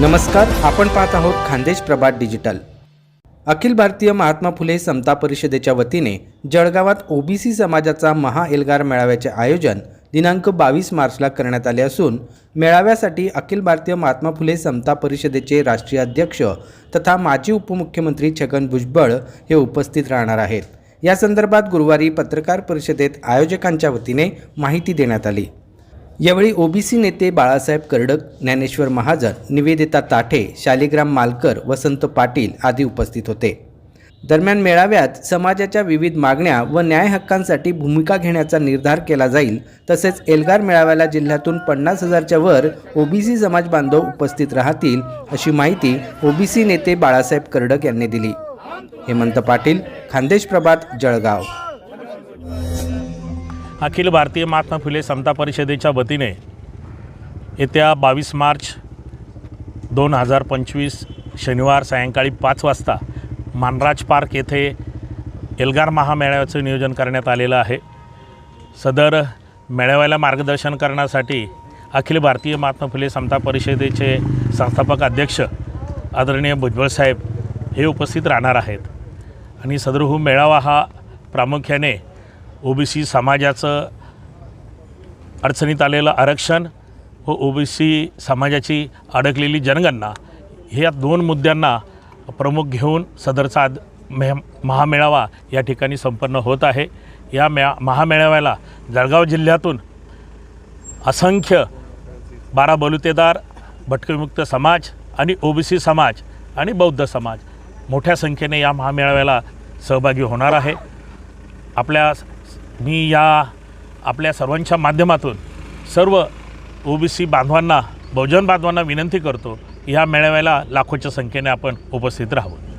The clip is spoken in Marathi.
नमस्कार आपण पाहत आहोत खानदेश प्रभात डिजिटल. अखिल भारतीय महात्मा फुले समता परिषदेच्या वतीने जळगावात ओबीसी समाजाचा महा एल्गार मेळाव्याचे आयोजन दिनांक बावीस मार्चला करण्यात आले असून मेळाव्यासाठी अखिल भारतीय महात्मा फुले समता परिषदेचे राष्ट्रीय अध्यक्ष तथा माजी उपमुख्यमंत्री छगन भुजबळ हे उपस्थित राहणार आहेत. या संदर्भात गुरुवारी पत्रकार परिषदेत आयोजकांच्या वतीने माहिती देण्यात आली. यावेळी ओबीसी नेते बाळासाहेब कर्डक ज्ञानेश्वर महाजन निवेदिता ताठे शालिग्राम मालकर वसंत पाटील आदी उपस्थित होते. दरम्यान मेळाव्यात समाजाच्या विविध मागण्या व न्याय हक्कांसाठी भूमिका घेण्याचा निर्धार केला जाईल तसेच एल्गार मेळाव्याला जिल्ह्यातून पन्नास हजारच्या वर ओबीसी समाज बांधव उपस्थित राहतील अशी माहिती ओबीसी नेते बाळासाहेब कर्डक यांनी दिली. हेमंत पाटील खान्देश प्रभात जळगाव. अखिल भारतीय महात्मा फुले समता परिषदेच्या वतीने येत्या बावीस मार्च दोन हजार पंचवीस शनिवार सायंकाळी पाच वाजता मानराज पार्क येथे एल्गार महामेळाव्याचं नियोजन करण्यात आलेलं आहे. सदर मेळाव्याला मार्गदर्शन करण्यासाठी अखिल भारतीय महात्मा फुले समता परिषदेचे संस्थापक अध्यक्ष आदरणीय भुजबळ साहेब हे उपस्थित राहणार आहेत. आणि सदरहू हो मेळावा हा प्रामुख्याने ओबीसी समाजाचं अडचणीत आलेलं आरक्षण व ओबीसी समाजाची अडकलेली जनगणना ह्या दोन मुद्द्यांना प्रमुख घेऊन सदरचा आद मे महामेळावा या ठिकाणी संपन्न होत आहे. या म्या महामेळाव्याला जळगाव जिल्ह्यातून असंख्य बारा बलुतेदार भटकविमुक्त समाज आणि ओबीसी समाज आणि बौद्ध समाज मोठ्या संख्येने या महामेळाव्याला सहभागी होणार आहे. आपल्या मी या आपल्या सर्वांच्या माध्यमातून सर्व ओबीसी बांधवांना बहुजन बांधवांना विनंती करतो या मेळाव्याला लाखोच्या संख्येने आपण उपस्थित राहावं.